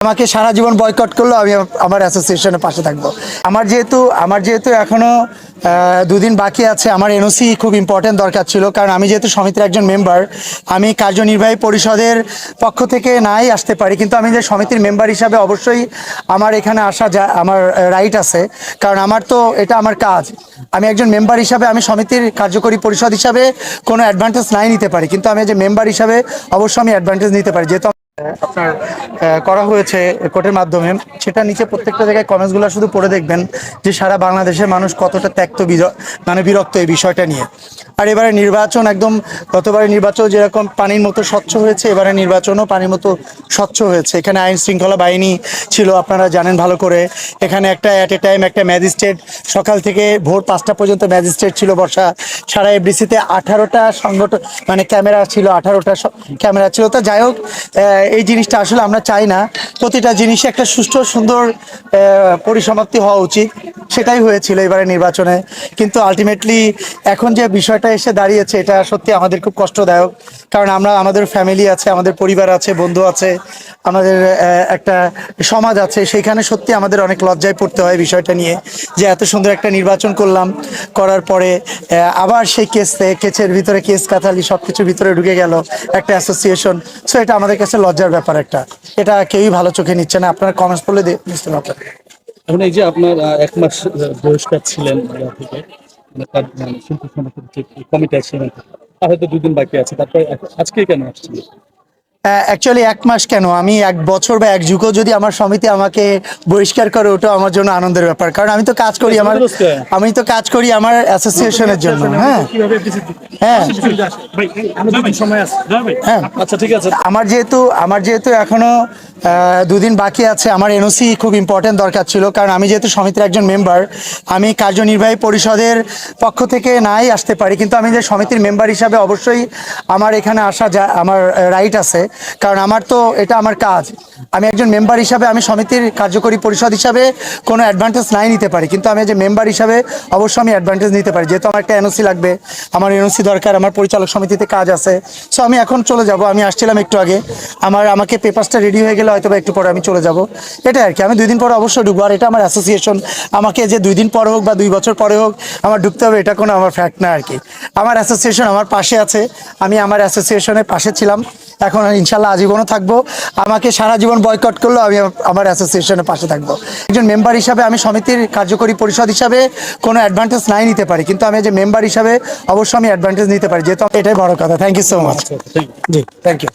আমাকে সারা জীবন বয়কট করলেও আমি আমার অ্যাসোসিয়েশনের পাশে থাকব। আমার যেহেতু আমার যেহেতু এখনও আহ, দুদিন বাকি আছে আমার এনওসি খুব ইম্পর্টেন্ট দরকার ছিল কারণ আমি যেহেতু সমিতির একজন মেম্বার আমি কার্যনির্বাহী পরিষদের পক্ষ থেকে নাই আসতে পারি কিন্তু আমি যে সমিতির মেম্বার হিসাবে অবশ্যই আমার এখানে আসা যা আমার রাইট আছে কারণ আমার তো এটা আমার কাজ। আমি একজন মেম্বার হিসাবে আমি সমিতির কার্যকরী পরিষদ হিসাবে কোনো অ্যাডভান্টেজ নাই নিতে পারি কিন্তু আমি যে মেম্বার হিসাবে অবশ্যই আমি অ্যাডভান্টেজ নিতে পারি যেহেতু আপনার করা হয়েছে কোর্টের মাধ্যমে। সেটা নিচে প্রত্যেকটা জায়গায় কমেন্টসগুলো শুধু পড়ে দেখবেন যে সারা বাংলাদেশের মানুষ কতটা ত্যক্ত মানে বিরক্ত এই বিষয়টা নিয়ে। আর এবারে নির্বাচন একদম গতবারে নির্বাচন যেরকম পানির মতো স্বচ্ছ হয়েছে, এবারে নির্বাচনও পানির মতো স্বচ্ছ হয়েছে। এখানে আইন শৃঙ্খলা বাহিনী ছিল, আপনারা জানেন ভালো করে। এখানে একটা অ্যাট এ টাইম একটা ম্যাজিস্ট্রেট সকাল থেকে ভোর পাঁচটা পর্যন্ত ম্যাজিস্ট্রেট ছিল বর্ষা সারা এফডিসিতে। আঠারোটা সংগঠন মানে ক্যামেরা ছিল, আঠারোটা ক্যামেরা ছিল। তা যাই হোক এই জিনিসটা আসলে আমরা চাই না। প্রতিটা জিনিসে একটা সুষ্ঠু, সুন্দর পরিসমাপ্তি হওয়া উচিত। সেটাই হয়েছিল এবারে নির্বাচনে। কিন্তু আলটিমেটলি এখন যে বিষয়টা এসে দাঁড়িয়েছে, এটা সত্যি আমাদের খুব কষ্টদায়ক। কারণ আমরা, আমাদের ফ্যামিলি আছে, আমাদের পরিবার আছে, বন্ধু আছে, আমাদের একটা সমাজ আছে সেখানে সত্যি আমাদের অনেক লজ্জায় পড়তে হয় বিষয়টা নিয়ে। যে এত সুন্দর একটা নির্বাচন করলাম, করার পরে আবার সেই কেস কেসের ভিতরে কেস কাতালি সব কিছুর ভিতরে ঢুকে গেল একটা অ্যাসোসিয়েশন সো এটা আমাদের কাছে লজ্জার ব্যাপার একটা। এটা কেউই ভালো চোখে নিচ্ছে না। আপনার কমেন্টস দে- বুঝতে পারবেন। এখন এই যে আপনার এক মাস বহিষ্কার ছিলেন থেকে মানে তার শিল্পী কমিটি আছে হয়তো দুদিন বাকি আছে, তারপরে আজকেই আজকে কেন আসছেন? অ্যাকচুয়ালি এক মাস কেন? আমি এক বছর বা এক যুগও যদি আমার সমিতি আমাকে বহিষ্কার করে ওটা আমার জন্য আনন্দের ব্যাপার। কারণ আমি তো কাজ করি আমার আমি তো কাজ করি আমার অ্যাসোসিয়েশনের জন্য হ্যাঁ। হ্যাঁ। হ্যাঁ। আচ্ছা ঠিক আছে। আমার যেহেতু আমার যেহেতু এখনও আহ, দুদিন বাকি আছে আমার এনওসি খুব ইম্পর্টেন্ট দরকার ছিল কারণ আমি যেহেতু সমিতির একজন মেম্বার আমি কার্যনির্বাহী পরিষদের পক্ষ থেকে নাই আসতে পারি কিন্তু আমি যে সমিতির মেম্বার হিসাবে অবশ্যই আমার এখানে আসা যা আমার রাইট আছে। কারণ আমার তো এটা আমার কাজ। আমি একজন মেম্বার হিসাবে আমি সমিতির কার্যকরী পরিষদ হিসাবে কোনো অ্যাডভান্টেজ নাই নিতে পারি, কিন্তু আমি যে মেম্বার হিসাবে অবশ্যই আমি অ্যাডভান্টেজ নিতে পারি। যেহেতু আমার একটা এনওসি লাগবে, আমার এনওসি দরকার, আমার পরিচালক সমিতিতে কাজ আছে। সো আমি এখন চলে যাব, আমি আসছিলাম একটু আগে। আমার, আমাকে পেপারসটা রেডি হয়ে গেলে হয়তো বা একটু পরে আমি চলে যাব। এটা আর কি, আমি দুই দিন পরে অবশ্যই ঢুকবো। আর এটা আমার অ্যাসোসিয়েশন আমাকে যে দুই দিন পরে হোক বা দুই বছর পরে হোক আমার ঢুকতে হবে, এটা কোনো আমার ফ্যাক্ট না আর কি। আমার অ্যাসোসিয়েশন আমার পাশে আছে, আমি আমার অ্যাসোসিয়েশনের পাশে ছিলাম। এখন ইনশাল্লাহ আজীবনও থাকব। আমাকে সারা জীবন বয়কট করলেও আমি আমার অ্যাসোসিয়েশনের পাশে থাকব। একজন মেম্বার হিসাবে আমি সমিতির কার্যকরী পরিষদ হিসাবে কোনো অ্যাডভান্টেজ নাই নিতে পারি। কিন্তু আমি যে মেম্বার হিসাবে অবশ্যই আমি অ্যাডভান্টেজ নিতে পারি। যেহেতু এটাই বড় কথা। Thank you so much ji thank you